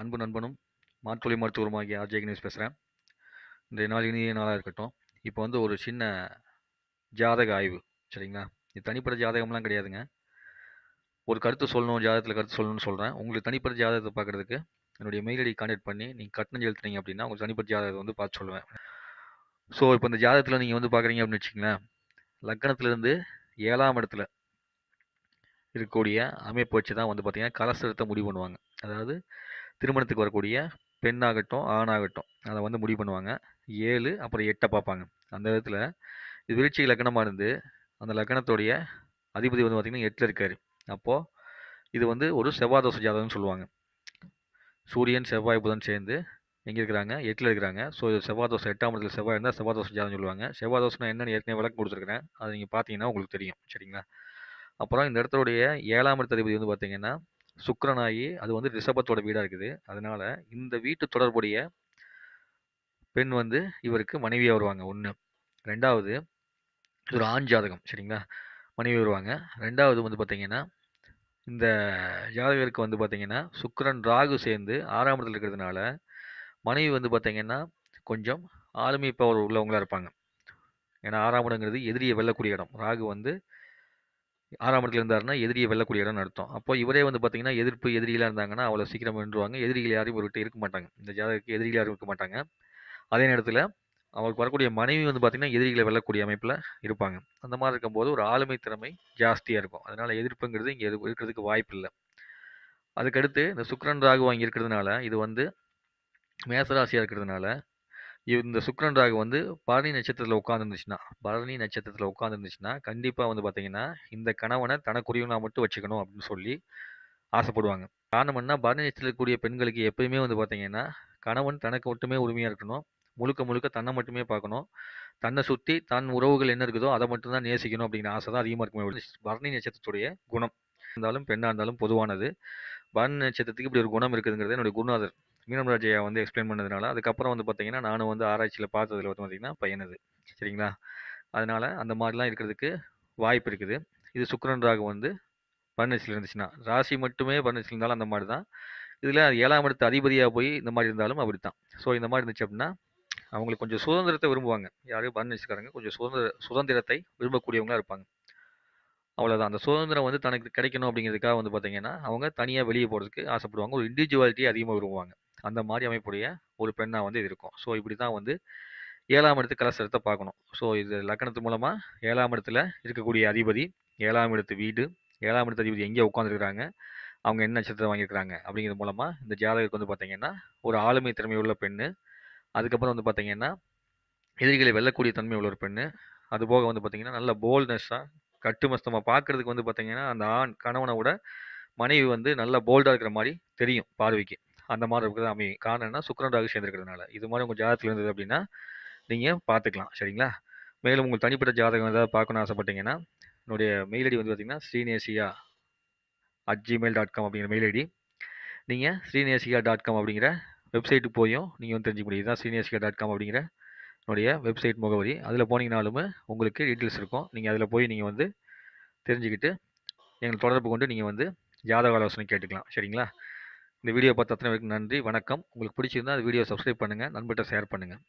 அன்பு நண்பனும் மாற்றொழி மருத்துவருமாகிய ஆர்ஜே கணேஷ் பேசுகிறேன் இன்றைய நாள் இனிய நாளாக இருக்கட்டும். இப்போ வந்து ஒரு சின்ன ஜாதக ஆய்வு சரிங்களா? இது தனிப்பட்ட ஜாதகம்லாம் கிடையாதுங்க. ஒரு கருத்து சொல்லணும் ஜாதகத்தில் கருத்து சொல்லணும்னு சொல்கிறேன் உங்களுக்கு தனிப்பட்ட ஜாதகத்தை பார்க்குறதுக்கு என்னுடைய மெயில் ஐடி கான்டாக்ட் பண்ணி நீங்கள் கட்டணம் செலுத்துனீங்க அப்படின்னா உங்களுக்கு தனிப்பட்ட ஜாதகத்தை வந்து பார்த்து சொல்லுவேன். ஸோ இப்போ இந்த ஜாதகத்தில் நீங்கள் வந்து பார்க்குறீங்க அப்படின்னு வச்சிங்களேன் லக்கணத்துலேருந்து ஏழாம் இடத்துல இருக்கக்கூடிய அமைப்பு வச்சு தான் வந்து பார்த்திங்கன்னா கலசரத்தை முடிவு பண்ணுவாங்க. அதாவது திருமணத்துக்கு வரக்கூடிய பெண்ணாகட்டும் ஆணாகட்டும் அதை வந்து முடிவு பண்ணுவாங்க. ஏழு அப்புறம் எட்டை பார்ப்பாங்க அந்த விதத்தில் இது விருட்சி லக்கணமாக இருந்து அந்த லக்கணத்துடைய அதிபதி வந்து பார்த்திங்கன்னா எட்டில் இருக்கார். அப்போது இது வந்து ஒரு செவ்வாதோஷ ஜாதகம்னு சொல்லுவாங்க. சூரியன் செவ்வாய் புதன் சேர்ந்து எங்கே இருக்கிறாங்க? எட்டில் இருக்கிறாங்க. ஸோ இது செவ்வாதோசை எட்டாம் இடத்துல செவ்வாய் இருந்தால் செவ்வாதோஷ ஜாதகம் சொல்லுவாங்க. செவ்வாதோஷம்னா என்னென்னு ஏற்கனவே விளக்கம் கொடுத்துருக்கிறேன். அதை நீங்கள் பார்த்தீங்கன்னா உங்களுக்கு தெரியும். சரிங்களா? அப்புறம் இந்த இடத்துடைய ஏழாம் இடத்த அதிபதி வந்து பார்த்தீங்கன்னா சுக்கரனாகி அது வந்து ரிஷபத்தோட வீடாக இருக்குது. அதனால இந்த வீட்டு தொடர்புடைய பெண் வந்து இவருக்கு மனைவியாக வருவாங்க ஒன்று ரெண்டாவது இது ஒரு ஆண் ஜாதகம் சரிங்களா? மனைவி வருவாங்க. ரெண்டாவது வந்து பார்த்திங்கன்னா இந்த ஜாதகருக்கு வந்து பார்த்திங்கன்னா சுக்கரன் ராகு சேர்ந்து ஆறாம் இடத்துல இருக்கிறதுனால மனைவி வந்து பார்த்திங்கன்னா கொஞ்சம் ஆளுமை பவர் உள்ளவங்களா இருப்பாங்க. ஏன்னா ஆறாம் இடங்கிறது எதிரியை வெல்லக்கூடிய இடம். ராகு வந்து ஆறாம் இடத்துல இருந்தாருன்னா எதிரியை வெல்லக்கூடிய இடம்னு அர்த்தம். அப்போ இவரே வந்து பார்த்தீங்கன்னா எதிர்ப்பு எதிரிகளாக இருந்தாங்கன்னா அவ்வளோ சீக்கிரம் வென்றுவாங்க. எதிரிகள் யாரும் இவர்கிட்ட இருக்க மாட்டாங்க. இந்த ஜாதகத்துக்கு எதிரிகள் யாரும் இருக்க மாட்டாங்க. அதே நேரத்தில் அவருக்கு வரக்கூடிய மனைவி வந்து பார்த்திங்கன்னா எதிரிகளை வெல்லக்கூடிய அமைப்பில் இருப்பாங்க. அந்த மாதிரி இருக்கும்போது ஒரு ஆளுமை திறமை ஜாஸ்தியாக இருக்கும். அதனால் எதிர்ப்புங்கிறது இங்கே இருக்கிறதுக்கு வாய்ப்பு இல்லை. அதுக்கடுத்து இந்த சுக்கரன் ராகு வாங்கி இருக்கிறதுனால இது வந்து மேசராசியாக இருக்கிறதுனால இந்த சுக்கரன் ராகு வந்து பரணி நட்சத்திரத்தில் உட்காந்துருந்துச்சுன்னா பரணி நட்சத்திரத்தில் உட்காந்துருந்துச்சுன்னா கண்டிப்பாக வந்து பார்த்தீங்கன்னா இந்த கணவனை தனக்குரியவனாக மட்டும் வச்சுக்கணும் அப்படின்னு சொல்லி ஆசைப்படுவாங்க. காரணம் என்ன பரணி நட்சத்திரத்தில் கூடிய பெண்களுக்கு எப்பயுமே வந்து பார்த்தீங்கன்னா கணவன் தனக்கு மட்டுமே உரிமையாக இருக்கணும். முழுக்க முழுக்க தன்னை மட்டுமே பார்க்கணும். தன்னை சுற்றி தன் உறவுகள் என்ன இருக்குதோ அதை மட்டும்தான் நேசிக்கணும் அப்படிங்கிற ஆசை தான் அதிகமாக இருக்குமே பரணி நட்சத்திரத்துடைய குணம். இருந்தாலும் பெண்ணாக இருந்தாலும் பொதுவானது. பரணி நட்சத்திரத்துக்கு இப்படி ஒரு குணம் இருக்குதுங்கிறது என்னுடைய குருநாதர். மீனம்ராஜையா வந்து எக்ஸ்பிளைன் பண்ணதுனால அதுக்கப்புறம் வந்து பார்த்தீங்கன்னா நானும் வந்து ஆராய்ச்சியில் பார்த்ததில் வந்து பார்த்தீங்கன்னா பையனது. சரிங்களா? அதனால் அந்த மாதிரிலாம் இருக்கிறதுக்கு வாய்ப்பு இருக்குது. இது சுக்கரன் ராகு வந்து பர்ணச்சில் இருந்துச்சுன்னா ராசி மட்டுமே பர்ணச்சில் இருந்தாலும் அந்த மாதிரி தான் இதில் ஏழாம் இடத்து அதிபதியாக போய் இந்த மாதிரி இருந்தாலும் அப்படி தான் ஸோ இந்த மாதிரி இருந்துச்சு அப்படின்னா அவங்களுக்கு கொஞ்சம் சுதந்திரத்தை விரும்புவாங்க. யாரையும் பர்ணச்சிக்காரங்க கொஞ்சம் சுதந்திர சுதந்திரத்தை விரும்பக்கூடியவங்களாக இருப்பாங்க. அவ்வளோதான் அந்த சுதந்திரம் வந்து தனக்கு கிடைக்கணும் அப்படிங்கிறதுக்காக வந்து பார்த்தீங்கன்னா அவங்க தனியாக வெளியே போகிறதுக்கு ஆசைப்படுவாங்க. ஒரு இண்டிவிஜுவாலிட்டி அதிகமாக விரும்புவாங்க. அந்த மாதிரி அமைப்புடைய ஒரு பெண்ணாக வந்து இது இருக்கும். ஸோ இப்படி தான் வந்து ஏழாம் இடத்து கலசரத்தை பார்க்கணும். ஸோ இது லக்கணத்து மூலமாக ஏழாம் இடத்துல இருக்கக்கூடிய அதிபதி ஏழாம் இடத்து வீடு ஏழாம் இடத்து அதிபதி எங்கே உட்காந்துருக்குறாங்க அவங்க என்ன நட்சத்திரம் வாங்கியிருக்கிறாங்க அப்படிங்கிறது மூலமாக இந்த ஜாதகத்துக்கு வந்து பார்த்தீங்கன்னா ஒரு ஆளுமை திறமை உள்ள பெண்ணு அதுக்கப்புறம் வந்து பார்த்தீங்கன்னா எதிரிகளை வெல்லக்கூடிய தன்மை உள்ள ஒரு பெண்ணு அதுபோக வந்து பார்த்திங்கன்னா நல்ல போல்ட்னஸ்ஸாக கட்டுமஸ்தமாக பார்க்குறதுக்கு வந்து பார்த்திங்கன்னா அந்த ஆண் கணவனை விட மனைவி வந்து நல்ல போல்டாக இருக்கிற மாதிரி தெரியும் பார்வைக்கு. அந்த மாதிரி இருக்கிறது அமையும் காரணம் என்ன சுக்கரன் ராகு சேர்ந்துருக்கிறதுனால. இது மாதிரி உங்கள் ஜாதகத்தில் இருந்தது அப்படின்னா நீங்கள் பார்த்துக்கலாம் சரிங்களா? மேலும் உங்கள் தனிப்பட்ட ஜாதகம் ஏதாவது பார்க்கணும்னு ஆசைப்பட்டீங்கன்னா என்னுடைய மெயில் ஐடி வந்து பார்த்தீங்கன்னா Srinesia at Gmail dot com அப்படிங்கிற மெயில் ஐடி நீங்கள் ஸ்ரீநேசியா டாட் காம் அப்படிங்கிற வெப்சைட்டுக்கு போயும் நீங்கள் வந்து தெரிஞ்சுக்க முடியும். இதுதான் ஸ்ரீநேசியா டாட் காம் அப்படிங்கிற என்னுடைய வெப்சைட் முகவரி. அதில் போனீங்கனாலுமே உங்களுக்கு டீட்டெயில்ஸ் இருக்கும். நீங்கள் அதில் போய் நீங்கள் வந்து தெரிஞ்சுக்கிட்டு எங்களை தொடர்பு கொண்டு நீங்கள் வந்து ஜாதக ஆலோசனை கேட்டுக்கலாம் சரிங்களா? இந்த வீடியோ பார்த்த அத்தனை பேருக்கு நன்றி. வணக்கம். உங்களுக்கு பிடிச்சிருந்தா அந்த வீடியோ சப்ஸ்கிரைப் பண்ணுங்கள் நண்பர்கிட்ட ஷேர் பண்ணுங்கள்